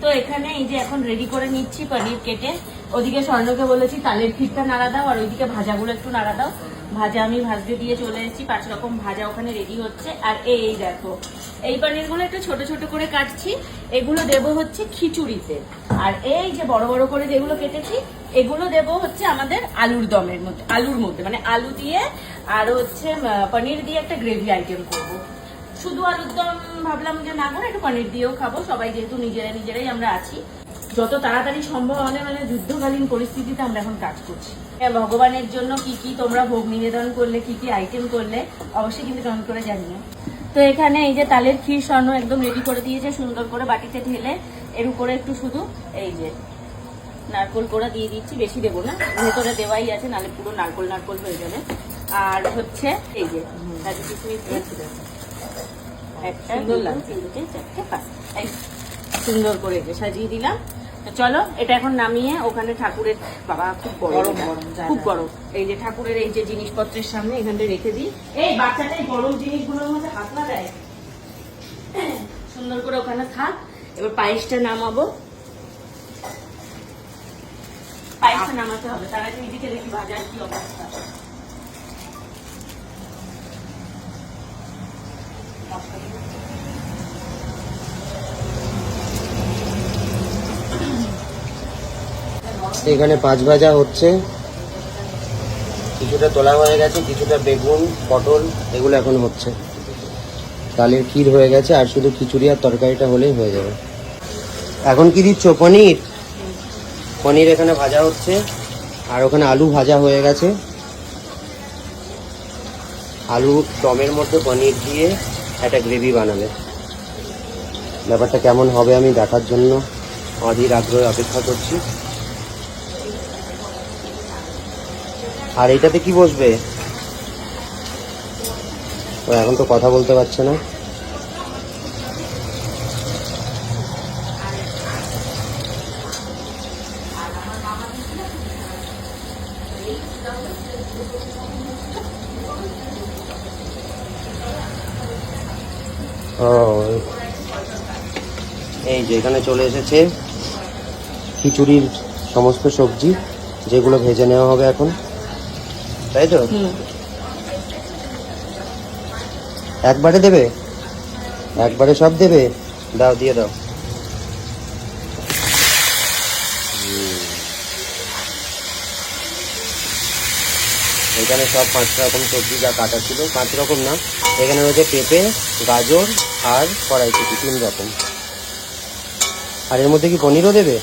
তো এখানে এই যে এখন রেডি করে নিচ্ছি পনির কেটে। ওদিকে স্বর্ণকে বলেছি তালের ক্ষীরটা নাড়া দাও, আর ওইদিকে ভাজাগুলো একটু নাড়া দাও। ভাজা আমি ভাজতে দিয়ে চলে এসেছি, পাঁচ রকম ভাজা ওখানে রেডি হচ্ছে। আর এই দেখো, এই পনিরগুলো একটু ছোট ছোট করে কাটছি। এগুলো দেব হচ্ছে খিচুড়িতে। আর এই যে বড় বড় করে যেগুলো কেটেছি, এগুলো দেব হচ্ছে আমাদের আলুর দমের মধ্যে, আলুর মধ্যে মানে আলু দিয়ে আর হচ্ছে পনির দিয়ে একটা গ্রেভি আইটেম করব। শুধু আলুর দম ভাবলাম যে না করে একটু পনির দিয়েও খাব। সবাই যেহেতু নিজেরা নিজেরাই আমরা আছি। যত তাড়াতাড়ি সম্ভব আমাদের মানে যুদ্ধকালীন পরিস্থিতিতে আমরা এখন কাজ করছি। হ্যাঁ, ভগবানের জন্য কি কি তোমরা ভোগ নিবেদন করলে কি কি আইটেম করলে অবশ্যই কিন্তু কমেন্ট করে জানিও। তো এখানে এই যে তালের ক্ষীর স্বর্ণ একদম রেডি করে দিয়েছে সুন্দর করে বাটিতে ঢেলে এর উপরে একটু শুধু এই যে নারকোল কোড়া দিয়ে দিচ্ছি বেশি দেবো না। ভেতরে দেওয়াই আছে নালে পুরো নারকোল নারকোল হয়ে যাবে। আর হচ্ছে এই যে কিশমিশ একটা দুটো তিনটে চারটে পাঁচ সুন্দর করে সাজিয়ে দিলাম। চলো এটা এখন নামিয়ে ওখানে ঠাকুরের বাবা খুব গরম, গরম, খুব গরম। এই যে ঠাকুরের এই যে জিনিসপত্রের সামনে এখানটা রেখে দিই। এই বাচ্চাটা গরম জিনিসগুলোর মধ্যে হাত না দেয় সুন্দর করে ওখানে থাক। এবার পায়েসটা নামাবো। পায়েসটা নামাতে হবে। তার আগে দেখি বাজার কি অবস্থা। এখানে পাঁচ ভাজা হচ্ছে। কিছুটা তোলা হয়ে গেছে, কিছুটা বেগুন, পটল, এগুলো এখন হচ্ছে। তালের ক্ষীর হয়ে গেছে, আর শুধু খিচুড়ি আর তরকারিটা হলেই হয়ে যাবে। এখন কি দিচ্ছ, পনির? পনির এখানে ভাজা হচ্ছে, আর ওখানে আলু ভাজা হয়ে গেছে। আলু টমের মধ্যে পনির দিয়ে একটা গ্রেভি বানাবে। ব্যাপারটা কেমন হবে আমি দেখার জন্য অধীর আগ্রহে অপেক্ষা করছি। আর এইটাতে কি বসবে? ও, এখন তো কথা বলতে পারছে না। এই যে এখানে চলে এসেছে খিচুড়ির সমস্ত সবজি যেগুলো ভেজে নেওয়া হবে এখন। তাই তো? একবারে দেবে? একবারে সব দেবে? দাও দিয়ে দাও। এখানে সব পাঁচ রকম সবজি যা কাটা ছিল পাঁচ রকম না। এখানে রয়েছে পেঁপে গাজর আর কড়াইশুটি তিন রকম। আর এর মধ্যে কি পনিরও দেবে?